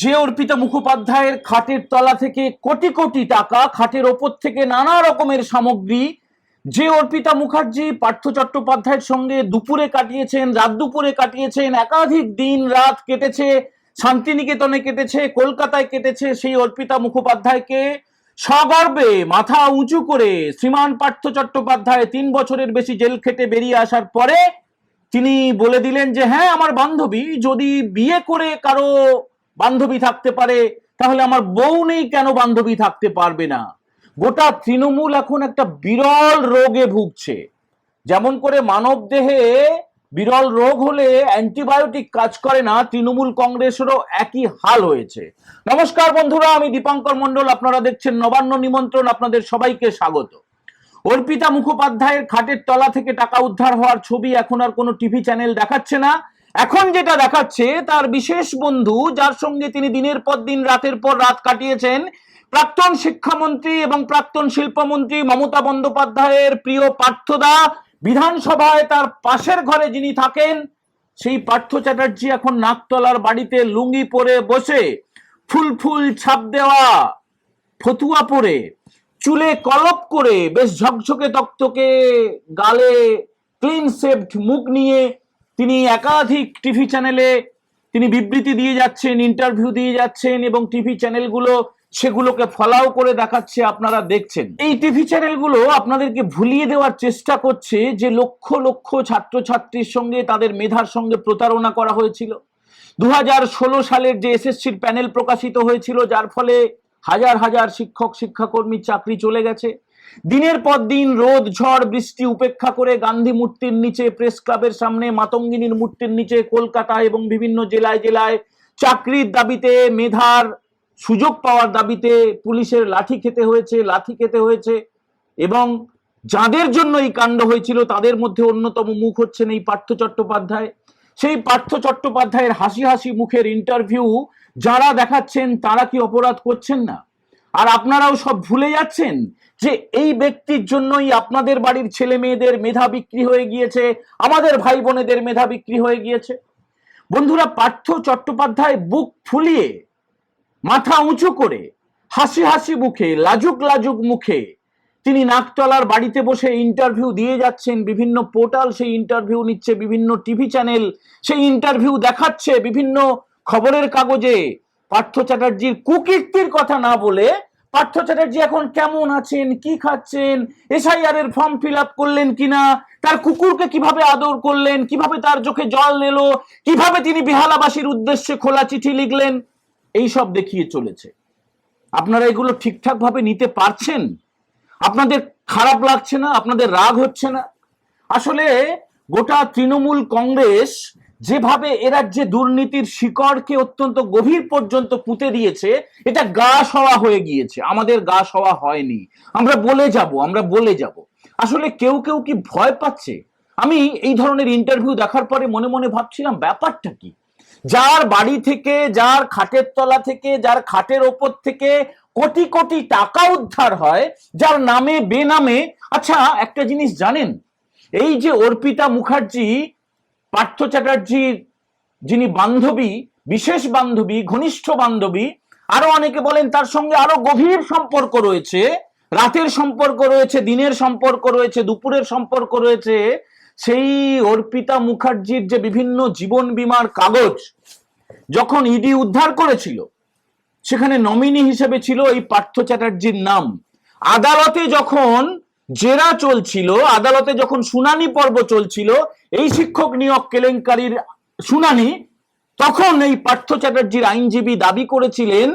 যে অর্পিতা মুখোপাধ্যায়ের খাটের তলা থেকে কোটি কোটি টাকা, খাটের ওপর থেকে নানা রকমের সামগ্রী, যে অর্পিতা মুখার্জি পার্থ চট্টোপাধ্যায়ের সঙ্গে দুপুরে কাটিয়েছেন, রাত দুপুরে কাটিয়েছেন, একাধিক দিন রাত কেটেছে, শান্তিনিকেতনে কেটেছে, কলকাতায় কেটেছে সেই অর্পিতা মুখোপাধ্যায়কে। সগর্বে মাথা উঁচু করে শ্রীমান পার্থ চট্টোপাধ্যায় তিন বছরের বেশি জেল খেটে বেরিয়ে আসার পরে তিনি বলে দিলেন যে হ্যাঁ আমার বান্ধবী, যদি বিয়ে করে কারও বান্ধবী থাকতে পারে, তাহলে আমার বউ নেই কেন বান্ধবী থাকতে পারবে না? গোটা তৃণমূল এখন একটা বিরল রোগে ভুগছে। যেমন করে মানব দেহে বিরল রোগ হলে অ্যান্টিবায়োটিক কাজ করে না, তৃণমূল কংগ্রেসেরও একই হাল হয়েছে। নমস্কার বন্ধুরা, আমি দীপঙ্কর মণ্ডল, আপনারা দেখছেন নবান্ন নিমন্ত্রণ, আপনাদের সবাইকে স্বাগত। অর্পিতা মুখোপাধ্যায়ের খাটের তলা থেকে টাকা উদ্ধার হওয়ার ছবি এখন আর কোনো টিভি চ্যানেল দেখাচ্ছে না। এখন যেটা দেখাচ্ছে, তার বিশেষ বন্ধু যার সঙ্গে তিনি দিনের পর দিন, রাতের পর রাত কাটিয়েছেন, প্রাক্তন শিক্ষামন্ত্রী এবং প্রাক্তন শিল্পমন্ত্রী মমতা বন্দ্যোপাধ্যায়ের প্রিয় পার্থদা বিধানসভায় তার পাশের ঘরে যিনি থাকেন, সেই পার্থ চ্যাটার্জি এখন নাকতলার বাড়িতে লুঙ্গি পরে বসে, ফুল ফুল ছাপ দেওয়া, ফতুয়া পরে, চুলে কলপ করে, বেশ ঝকঝকে তক্তকে গালে ক্লিন সেভড মুখ নিয়ে তিনি একাধিক টিভি চ্যানেলে তিনি বিবৃতি দিয়ে যাচ্ছেন ইন্টারভিউ দিয়ে যাচ্ছেন এবং টিভি চ্যানেলগুলো সেগুলোকে ফলাও করে দেখাচ্ছে, আপনারা দেখছেন। এই টিভি চ্যানেলগুলো আপনাদেরকে ভুলিয়ে দেওয়ার চেষ্টা করছে যে লক্ষ লক্ষ ছাত্রছাত্রীর সঙ্গে তাদের মেধার সঙ্গে প্রতারণা করা হয়েছিল। দু হাজার ষোলো সালের যে এসএসসির প্যানেল প্রকাশিত হয়েছিল, যার ফলে হাজার হাজার শিক্ষক, শিক্ষাকর্মীর চাকরি চলে গেছে। দিনের পর দিন রোদ, ঝড়, বৃষ্টি উপেক্ষা করে গান্ধী মূর্তির নিচে, প্রেস ক্লাবের সামনে, মাতঙ্গিনীর মূর্তির নিচে, কলকাতা এবং বিভিন্ন জেলায় জেলায় চাকরির দাবিতে মেধার সুযোগ পাওয়ার দাবিতে পুলিশের লাঠি খেতে হয়েছে, লাঠি খেতে হয়েছে এবং যাদের জন্য এই কাণ্ড হয়েছিল তাদের মধ্যে অন্যতম মুখ হচ্ছেন এই পার্থ চট্টোপাধ্যায়। সেই পার্থ চট্টোপাধ্যায়ের হাসি হাসি মুখের ইন্টারভিউ যারা দেখাচ্ছেন তারা কি অপরাধ করছেন না? আর আপনারাও সব ভুলে যাচ্ছেন যে এই ব্যক্তির জন্যই আপনাদের বাড়ির ছেলে মেয়েদের মেধা বিক্রি হয়ে গিয়েছে, আমাদের ভাই বোনেদের মেধা বিক্রি হয়ে গিয়েছে। বন্ধুরা, পার্থ চট্টোপাধ্যায় বুক ফুলিয়ে, মাথা উঁচু করে, হাসি হাসি মুখে, লাজুক লাজুক মুখে, তিনি নাকতলার বাড়িতে বসে ইন্টারভিউ দিয়ে যাচ্ছেন, বিভিন্ন পোর্টাল সেই ইন্টারভিউ নিচ্ছে, বিভিন্ন টিভি চ্যানেল সেই ইন্টারভিউ দেখাচ্ছে, বিভিন্ন খবরের কাগজে। পার্থ চ্যাটার্জির কুকীর্তির কথা না বলে পার্থ চ্যাটার্জি এখন কেমন আছেন? কি খাচ্ছেন? এসআইআর এর ফর্ম ফিল আপ করলেন কিনা? তার কুকুরকে কীভাবে আদর করলেন? কীভাবে তার চোখে জল এলো কীভাবে তিনি বেহালাবাসীর উদ্দেশ্যে খোলা চিঠি লিখলেন? এই সব দেখিয়ে চলেছে। আপনারা এগুলো ঠিকঠাক ভাবে নিতে পারছেন? আপনাদের খারাপ লাগছে না? আপনাদের রাগ হচ্ছে না? আসলে গোটা তৃণমূল কংগ্রেস যেভাবে এ রাজ্যে দুর্নীতির শিকড়কে অত্যন্ত গভীর পর্যন্ত পুঁতে দিয়েছে, এটা গা সওয়া হয়ে গিয়েছে। আমাদের গা সওয়া হয়নি। আমরা বলে যাব, আমরা বলে যাব। আসলে কেউ কেউ কি ভয় পাচ্ছে? আমি এই ধরনের ইন্টারভিউ দেখার পরে মনে মনে ভাবছিলাম, ব্যাপারটা কি? যার বাড়ি থেকে, যার খাটের তলা থেকে, যার খাটের ওপর থেকে কোটি কোটি টাকা উদ্ধার হয়, যার নামে, বেনামে। আচ্ছা একটা জিনিস জানেন? এই যে অর্পিতা মুখার্জি পার্থ চ্যাটার্জির যিনি বান্ধবী, বিশেষ বান্ধবী, ঘনিষ্ঠ বান্ধবী, আরও অনেকে বলেন তার সঙ্গে আরও গভীর সম্পর্ক রয়েছে। রাতের সম্পর্ক রয়েছে, দিনের সম্পর্ক রয়েছে, দুপুরের সম্পর্ক রয়েছে। সেই অর্পিতা মুখার্জির যে বিভিন্ন জীবন বীমার কাগজ যখন ইডি উদ্ধার করেছিল, সেখানে নমিনি হিসেবে ছিল এই পার্থ চ্যাটার্জির নাম। আদালতে যখন জেরা চলছিল, আদালতে যখন শুনানি পর্ব চলছিল, এই শিক্ষক নিয়োগ কেলেঙ্কারির শুনানি, তখন এই পার্থ চ্যাটার্জির আইনজীবী দাবি করেছিলেন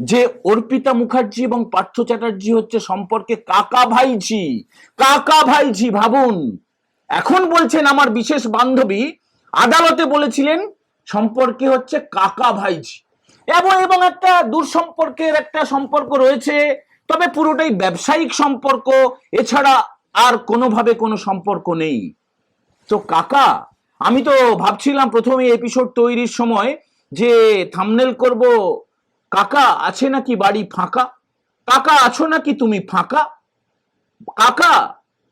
যে অর্পিতা মুখার্জি এবং পার্থ চ্যাটার্জি হচ্ছে সম্পর্কে কাকা ভাইঝি। কাকা ভাইঝি, ভাবুন। এখন বলছেন আমার বিশেষ বান্ধবী, আদালতে বলেছিলেন সম্পর্কে হচ্ছে কাকা ভাইঝি। এবং এবং একটা দূর সম্পর্কের একটা সম্পর্ক রয়েছে তবে পুরোটাই ব্যবসায়িক সম্পর্ক, এছাড়া আর কোনোভাবে কোনো সম্পর্ক নেই। তো কাকা, আমি তো ভাবছিলাম প্রথমে এপিসোড তৈরির সময় যে থামনেল করব। কাকা, আছে নাকি বাড়ি ফাঁকা? কাকা, আছো নাকি তুমি ফাঁকা? কাকা,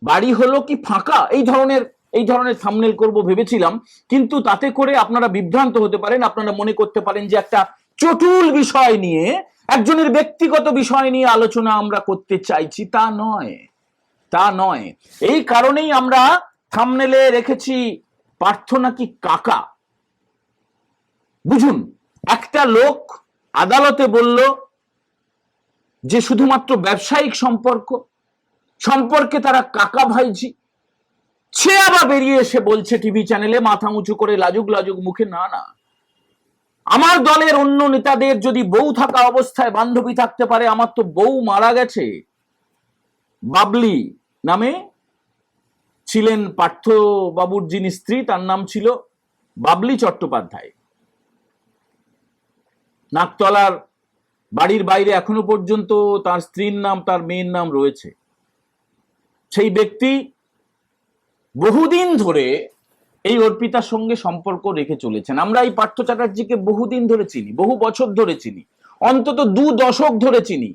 বাড়ি হলো কি ফাঁকা? এই ধরনের এই ধরনের থামনেল করব ভেবেছিলাম, কিন্তু তাতে করে আপনারা বিভ্রান্ত হতে পারেন, আপনারা মনে করতে পারেন যে একটা চটুল বিষয় নিয়ে একজনের ব্যক্তিগত বিষয় নিয়ে আলোচনা আমরা করতে চাইছি, তা নয় তা নয়। এই কারণেই আমরা থামনেলে রেখেছি পার্থ নাকি কাকা? বুঝুন, একটা লোক আদালতে বলল যে শুধুমাত্র ব্যবসায়িক সম্পর্ক, সম্পর্কে তারা কাকা ভাইজি। সে আবার বেরিয়ে এসে বলছে টিভি চ্যানেলে মাথা উঁচু করে লাজুক লাজুক মুখে, না না আমার দলের অন্য নেতাদের যদি বউ থাকা অবস্থায় বান্ধবী থাকতে পারে, আমার তো বউ মারা গেছে। বাবলি নামে ছিলেন পার্থ বাবুর যিনি স্ত্রী, তার নাম ছিল বাবলি চট্টোপাধ্যায়। নাকতলার বাড়ির বাইরে এখনও পর্যন্ত তার স্ত্রীর নাম, তার মেয়ের নাম রয়েছে। সেই ব্যক্তি বহুদিন ধরে এই অর্পিতার সঙ্গে সম্পর্ক রেখে চলেছেন। আমরা এই পার্থ চ্যাটার্জিকে বহুদিন ধরে চিনি, বহু বছর ধরে চিনি, অন্তত দু দশক ধরে চিনি।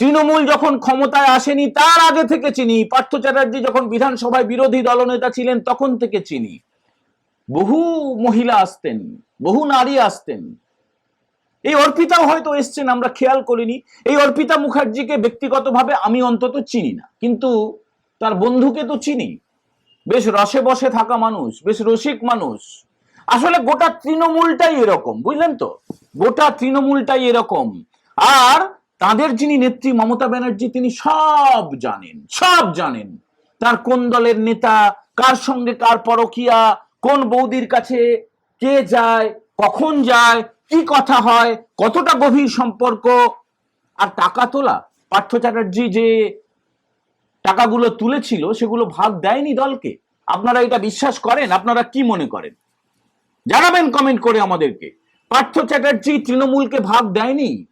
তৃণমূল যখন ক্ষমতায় আসেনি, তার আগে থেকে চিনি। পার্থ চ্যাটার্জি যখন বিধানসভায় বিরোধী দলনেতা ছিলেন, তখন থেকে চিনি। বহু মহিলা আসতেন, বহু নারী আসতেন। এই অর্পিতাও হয়তো এসছেন, আমরা খেয়াল করিনি। এই অর্পিতা মুখার্জিকে ব্যক্তিগতভাবে আমি অন্তত চিনি না, কিন্তু তার বন্ধুকে তো চিনি। বেশ রসে বসে থাকা মানুষ, বেশ রসিক মানুষ। আসলে গোটা তৃণমূলটাই এরকম, বুঝলেন তো? গোটা তৃণমূলটাই এরকম। আর তাদের যিনি নেত্রী মমতা ব্যানার্জি, তিনি সব জানেন সব জানেন। তার কোন দলের নেতা, কার সঙ্গে কার পরকিয়া, কোন বৌদির কাছে কে যায়, কখন যায়, কি কথা হয়, কতটা গভীর সম্পর্ক। আর টাকা তোলা, পার্থ চ্যাটার্জি যে টাকাগুলো তুলেছিল, সেগুলো ভাগ দেয়নি দলকে। আপনারা এটা বিশ্বাস করেন? আপনারা কি মনে করেন? জানাবেন কমেন্ট করে আমাদেরকে। পার্থ চ্যাটার্জি তৃণমূলকে ভাগ দেয়নি।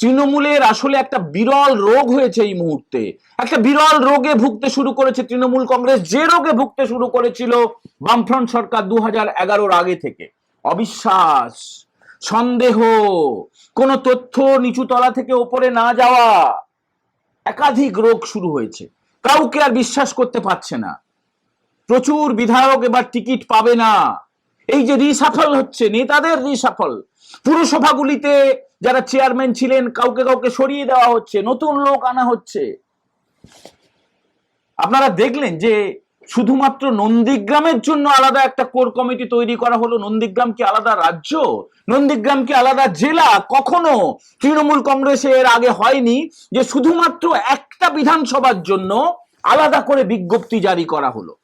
তৃণমূলের আসলে একটা বিরল রোগ হয়েছে এই মুহূর্তে। একটা বিরল রোগে ভুগতে শুরু করেছে তৃণমূল কংগ্রেস। যে রোগে ভুগতে শুরু করেছিল বামফ্রন্ট সরকার দু হাজার আগে থেকে। অবিশ্বাস, সন্দেহ, কোন তথ্য নিচু তলা থেকে ওপরে না যাওয়া একাধিক রোগ শুরু হয়েছে। কাউকে আর বিশ্বাস করতে পারছে না। প্রচুর বিধায়ক এবার টিকিট পাবে না। এই যে রিসাফল হচ্ছে, নেতাদের রিসাফল। পুরসভাগুলিতে যারা চেয়ারম্যান ছিলেন, কাউকে কাউকে সরিয়ে দেওয়া হচ্ছে, নতুন লোক আনা হচ্ছে। আপনারা দেখলেন যে শুধুমাত্র নন্দীগ্রামের জন্য আলাদা একটা কোর কমিটি তৈরি করা হলো? নন্দীগ্রাম কি আলাদা রাজ্য? নন্দীগ্রাম কি আলাদা জেলা? কখনো? তৃণমূল কংগ্রেসে এর আগে হয়নি যে শুধুমাত্র একটা বিধানসভার জন্য আলাদা করে বিজ্ঞপ্তি জারি করা হলো।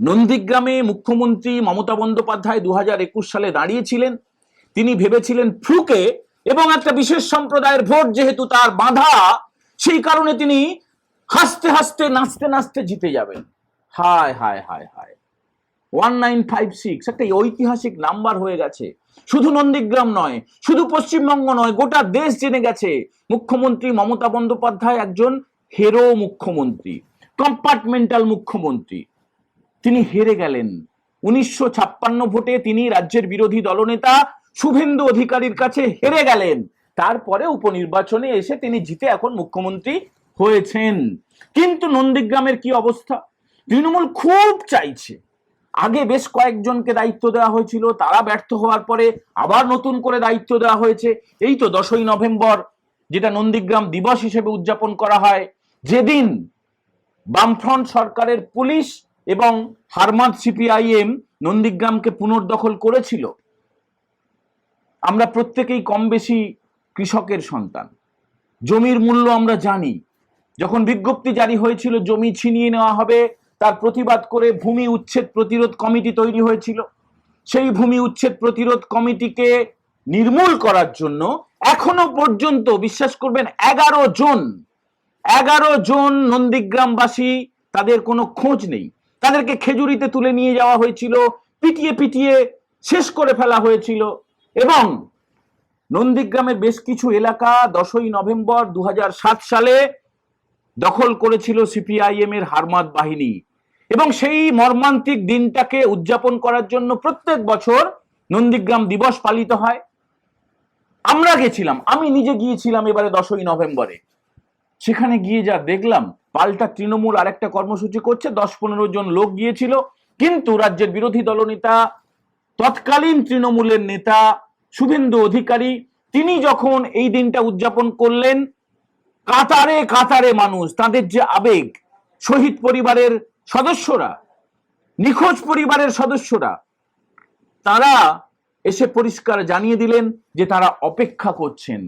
নন্দীগ্রামে মুখ্যমন্ত্রী মমতা বন্দ্যোপাধ্যায় দু হাজার একুশ সালে দাঁড়িয়েছিলেন। তিনি ভেবেছিলেন ফ্লুকে এবং একটা বিশেষ সম্প্রদায়ের ভোট যেহেতু তার বাধা, সেই কারণে তিনি হাসতে হাসতে, নাচতে নাচতে জিতে যাবেন। হায় হায় হায় হায়। ওয়ান নাইন ফাইভ সিক্স একটা ঐতিহাসিক নাম্বার হয়ে গেছে। শুধু নন্দীগ্রাম নয়, শুধু পশ্চিমবঙ্গ নয়, গোটা দেশ জেনে গেছে। মুখ্যমন্ত্রী মমতা বন্দ্যোপাধ্যায় একজন হেরো মুখ্যমন্ত্রী কম্পার্টমেন্টাল মুখ্যমন্ত্রী। তিনি হেরে গেলেন। উনিশশো ছাপ্পান্ন ভোটে তিনি রাজ্যের বিরোধী দলনেতা শুভেন্দু অধিকারীর কাছে হেরে গেলেন। তারপরে উপনির্বাচনে এসে তিনি জিতে এখন মুখ্যমন্ত্রী হয়েছেন। কিন্তু নন্দীগ্রামের কি অবস্থা? তৃণমূল খুব চাইছে। আগে বেশ কয়েকজনকে দায়িত্ব দেওয়া হয়েছিল, তারা ব্যর্থ হওয়ার পরে আবার নতুন করে দায়িত্ব দেওয়া হয়েছে। এই তো দশই নভেম্বর, যেটা নন্দীগ্রাম দিবস হিসেবে উদযাপন করা হয়। যেদিন বামফ্রন্ট সরকারের পুলিশ এবং হারমাদ সিপিআইএম নন্দীগ্রামকে পুনর্দখল করেছিল, আমরা প্রত্যেকেই কম বেশি কৃষকের সন্তান। জমির মূল্য আমরা জানি যখন বিজ্ঞপ্তি জারি হয়েছিল জমি ছিনিয়ে নেওয়া হবে, তার প্রতিবাদ করে ভূমি উচ্ছেদ প্রতিরোধ কমিটি তৈরি হয়েছিল। সেই ভূমি উচ্ছেদ প্রতিরোধ কমিটিকে নির্মূল করার জন্য এখনও পর্যন্ত, বিশ্বাস করবেন, এগারো জন এগারো জন নন্দীগ্রামবাসী তাদের কোনো খোঁজ নেই। তাদেরকে খেজুরিতে তুলে নিয়ে যাওয়া হয়েছিল, পিটিয়ে পিটিয়ে শেষ করে ফেলা হয়েছিল। এবং নন্দীগ্রামের বেশ কিছু এলাকা দশই নভেম্বর দু হাজার সাত সালে দখল করেছিল সিপিআইএম এর হারমাত বাহিনী। এবং সেই মর্মান্তিক দিনটাকে উদযাপন করার জন্য প্রত্যেক বছর নন্দীগ্রাম দিবস পালিত হয়। আমরা গেছিলাম, আমি নিজে গিয়েছিলাম এবারে দশই নভেম্বরে। সেখানে গিয়ে যা দেখলাম, পাল্টা তৃণমূল আরেকটা কর্মসূচি করছে, দশ পনেরো জন লোক গিয়েছিল। কিন্তু রাজ্যের বিরোধী দলনেতা, তৎকালীন তৃণমূলের নেতা, শুভেন্দু অধিকারী, তিনি যখন এই দিনটা উদযাপন করলেন কাতারে কাতারে মানুষ, তাদের যে আবেগ, শহীদ পরিবারের সদস্যরা, নিখোঁজ পরিবারের সদস্যরা, তারা এসে পরিষ্কার জানিয়ে দিলেন যে তারা অপেক্ষা করছেন।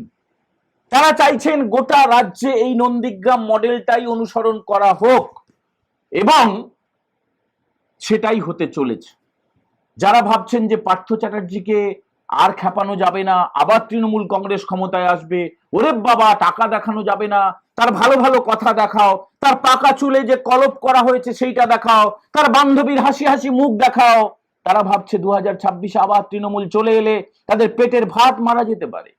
তারা চাইছেন গোটা রাজ্যে এই নন্দীগ্রাম মডেলটাই অনুসরণ করা হোক এবং সেটাই হতে চলেছে। যারা ভাবছেন যে পার্থ চ্যাটার্জিকে আর খেপানো যাবে না, আবার তৃণমূল কংগ্রেস ক্ষমতায় আসবে। ওরে বাবা, টাকা দেখানো যাবে না। তার ভালো ভালো কথা দেখাও। তার পাকা চুলে যে কলপ করা হয়েছে সেইটা দেখাও। তার বান্ধবীর হাসি হাসি মুখ দেখাও। তারা ভাবছে দু হাজার ছাব্বিশে আবার তৃণমূল চলে এলে তাদের পেটের ভাত মারা যেতে পারে।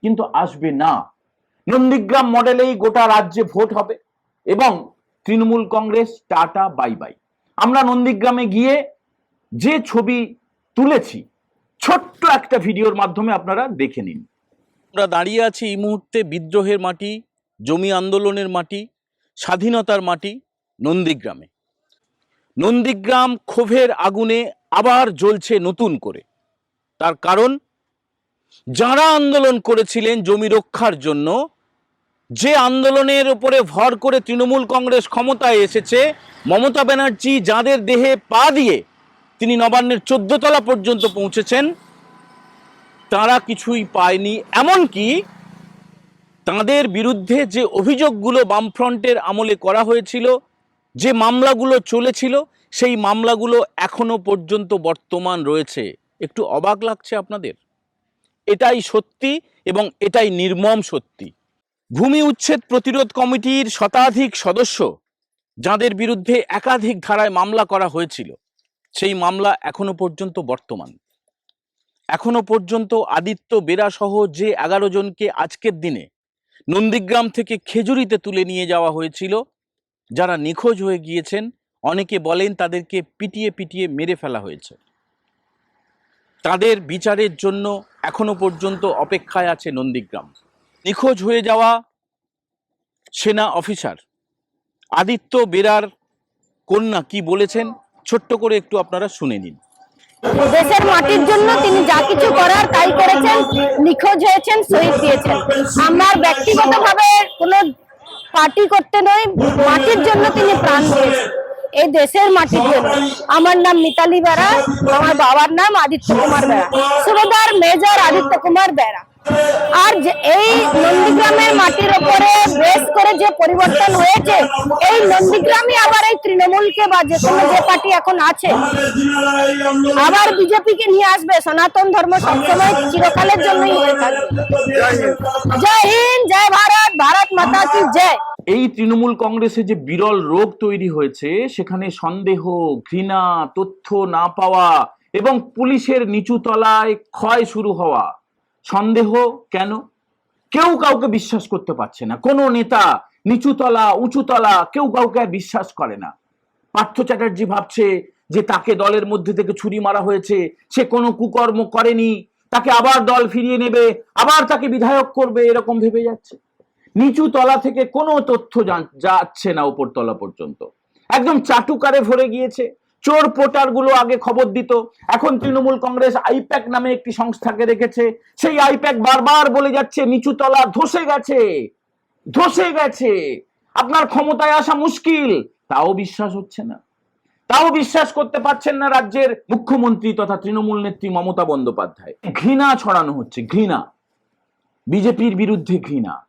কিন্তু আসবে না। নন্দীগ্রাম মডেলেই গোটা রাজ্যে ভোট হবে। এবং তৃণমূল কংগ্রেস, টাটা, বাই বাই। আমরা নন্দীগ্রামে গিয়ে যে ছবি তুলেছি ছোট্ট একটা ভিডিওর মাধ্যমে আপনারা দেখে নিন। আমরা দাঁড়িয়ে আছি এই মুহূর্তে বিদ্রোহের মাটি, জমি আন্দোলনের মাটি, স্বাধীনতার মাটি নন্দীগ্রামে। নন্দীগ্রাম ক্ষোভের আগুনে আবার জ্বলছে নতুন করে। তার কারণ, যারা আন্দোলন করেছিলেন জমি রক্ষার জন্য, যে আন্দোলনের উপরে ভর করে তৃণমূল কংগ্রেস ক্ষমতায় এসেছে, মমতা ব্যানার্জি যাদের দেহে পা দিয়ে তিনি নবান্নের তলা পর্যন্ত পৌঁছেছেন। তারা কিছুই পায়নি, এমনকি তাদের বিরুদ্ধে যে অভিযোগগুলো বামফ্রন্টের আমলে করা হয়েছিল, যে মামলাগুলো চলেছিল, সেই মামলাগুলো এখনও পর্যন্ত বর্তমান রয়েছে। একটু অবাক লাগছে আপনাদের? এটাই সত্যি এবং এটাই নির্মম সত্যি। ভূমি উচ্ছেদ প্রতিরোধ কমিটির শতাধিক সদস্য, যাদের বিরুদ্ধে একাধিক ধারায় মামলা করা হয়েছিল। সেই মামলা এখনও পর্যন্ত বর্তমান। এখনও পর্যন্ত আদিত্য বেরা সহ যে এগারো জনকে আজকের দিনে নন্দীগ্রাম থেকে খেজুরিতে তুলে নিয়ে যাওয়া হয়েছিল, যারা নিখোঁজ হয়ে গিয়েছেন, অনেকে বলেন তাদেরকে পিটিয়ে পিটিয়ে মেরে ফেলা হয়েছে। তাদের বিচারের জন্য এখনও পর্যন্ত অপেক্ষায় আছে নন্দীগ্রাম। নিখোঁজ হয়ে যাওয়া সেনা অফিসার আদিত্য বেরার কন্যা কি বলেছেন? ছোট্ট করে একটু আপনারা শুনে নিন। দেশের মাটির জন্য তিনি যা কিছু করার তাই করেছেন, নিখোঁজ হয়েছেন, শহীদ দিয়েছেন। আমার ব্যক্তিগতভাবে কোনো পার্টি করতে নয় মাটির জন্য তিনি প্রাণ দিয়েছেন। এই দেশের মাটির জন্য। আমার নাম মিতালি বেড়া আমার বাবার নাম আদিত্য কুমার বেড়া সুবেদার মেজর আদিত্য কুমার বেড়া আর এই নন্দীগ্রামের মাটির ওপরে বেশ করে যে পরিবর্তন হয়েছে এই নন্দীগ্রামই আবার এই তৃণমূলকে বা যে কোনো যে পার্টি এখন আছে আবার বিজেপি কে নিয়ে আসবে সনাতন ধর্ম সবসময় চিরকালের জন্যই হয়ে থাকবে জয় হিন্দ। জয় ভারত ভারত মাতা কি জয়? এই তৃণমূল কংগ্রেসে যে বিরল রোগ তৈরি হয়েছে সেখানে সন্দেহ ঘৃণা তথ্য না পাওয়া এবং পুলিশের নিচু তলায় ক্ষয় শুরু হওয়া। সন্দেহ কেন? কেউ কাউকে বিশ্বাস করতে পারছে না। কোনো নেতা নিচুতলা, উঁচুতলা কেউ কাউকে আর বিশ্বাস করে না। পার্থ চ্যাটার্জি ভাবছে যে তাকে দলের মধ্যে থেকে ছুরি মারা হয়েছে, সে কোনো কুকর্ম করেনি, তাকে আবার দল ফিরিয়ে নেবে, আবার তাকে বিধায়ক করবে, এরকম ভেবে যাচ্ছে। নিচু তলা থেকে কোনো তথ্য যাচ্ছে না উপর তলা পর্যন্ত। একদম চাটুকারে ভরে গিয়েছে। চোর পোটারগুলো আগে খবর দিত। এখন তৃণমূল কংগ্রেস আইপ্যাক নামে একটি সংস্থাকে রেখেছে। সেই আইপ্যাক বারবার বলে যাচ্ছে, নিচু তলা ধসে গেছে ধসে গেছে। আপনার ক্ষমতায় আসা মুশকিল। তাও বিশ্বাস হচ্ছে না। তাও বিশ্বাস করতে পারছেন না রাজ্যের মুখ্যমন্ত্রী তথা তৃণমূল নেত্রী মমতা বন্দ্যোপাধ্যায়। ঘৃণা ছড়ানো হচ্ছে, ঘৃণা। বিজেপির বিরুদ্ধে ঘৃণা।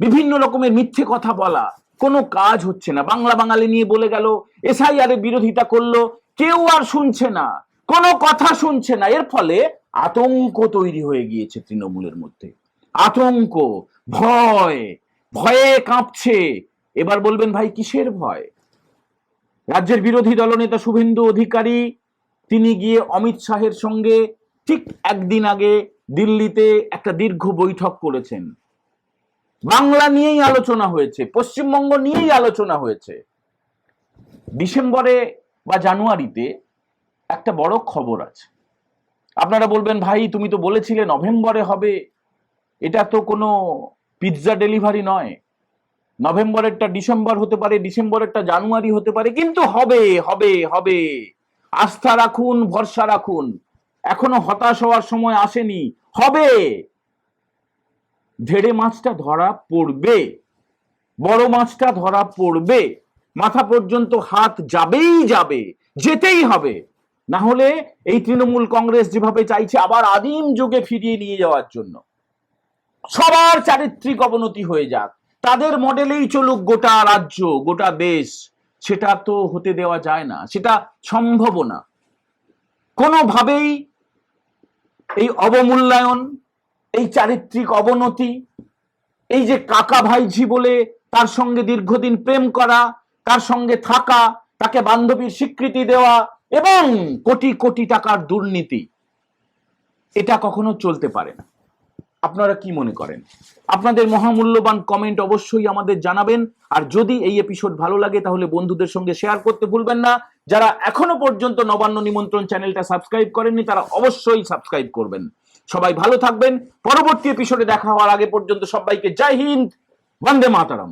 বিভিন্ন রকমের মিথ্যে কথা বলা। কোনো কাজ হচ্ছে না। বাংলা বাঙালি নিয়ে বলে গেল, এসআইআর এর বিরোধিতা করল, কেউ আর শুনছে না, কোনো কথা শুনছে না। এর ফলে আতঙ্ক তৈরি হয়ে গিয়েছে তৃণমূলের মধ্যে। আতঙ্ক, ভয়, ভয়ে কাঁপছে। এবার বলবেন ভাই, কিসের ভয়? রাজ্যের বিরোধী দলনেতা শুভেন্দু অধিকারী, তিনি গিয়ে অমিত শাহের সঙ্গে ঠিক একদিন আগে দিল্লিতে একটা দীর্ঘ বৈঠক করেছেন। বাংলা নিয়েই আলোচনা হয়েছে, পশ্চিমবঙ্গ নিয়েই আলোচনা হয়েছে। ডিসেম্বরে বা জানুয়ারিতে একটা বড় খবর আছে। আপনারা বলবেন, ভাই, তুমি তো বলেছিলে নভেম্বরে হবে। এটা তো কোনো পিৎজা ডেলিভারি নয়। নভেম্বরেরটা ডিসেম্বর হতে পারে, ডিসেম্বরেরটা জানুয়ারি হতে পারে, কিন্তু হবে হবে হবে। আস্থা রাখুন, ভরসা রাখুন। এখনও হতাশ হওয়ার সময় আসেনি। হবে! ধেড়ে মাছটা ধরা পড়বে, বড় মাছটা ধরা পড়বে, মাথা পর্যন্ত হাত যাবেই যাবে, যেতেই হবে। না হলে এই তৃণমূল কংগ্রেস যেভাবে চাইছে আবার আদিম যুগে ফিরিয়ে নিয়ে যাওয়ার জন্য। সবার চারিত্রিক অবনতি হয়ে যাক। তাদের মডেলেই চলুক গোটা রাজ্য, গোটা দেশ। সেটা তো হতে দেওয়া যায় না, সেটা সম্ভব না। কোনোভাবেই এই অবমূল্যায়ন এই চারিত্রিক অবনতি, এই যে কাকা ভাইঝি বলে তার সঙ্গে দীর্ঘদিন প্রেম করা, তার সঙ্গে থাকা, তাকে বান্ধবীর স্বীকৃতি দেওয়া এবং কোটি কোটি টাকার দুর্নীতি, এটা কখনো চলতে পারে না। আপনারা কি মনে করেন? আপনাদের মহামূল্যবান কমেন্ট অবশ্যই আমাদের জানাবেন, আর যদি এই এপিসোড ভালো লাগে তাহলে বন্ধুদের সঙ্গে শেয়ার করতে ভুলবেন না। যারা এখনও পর্যন্ত নবান্ন নিমন্ত্রণ চ্যানেলটা সাবস্ক্রাইব করেননি, তারা অবশ্যই সাবস্ক্রাইব করবেন। সবাই ভালো থাকবেন। পরবর্তী এপিসোডে দেখা হওয়ার আগে পর্যন্ত সবাইকে জয় হিন্দ বন্দে মাতারাম।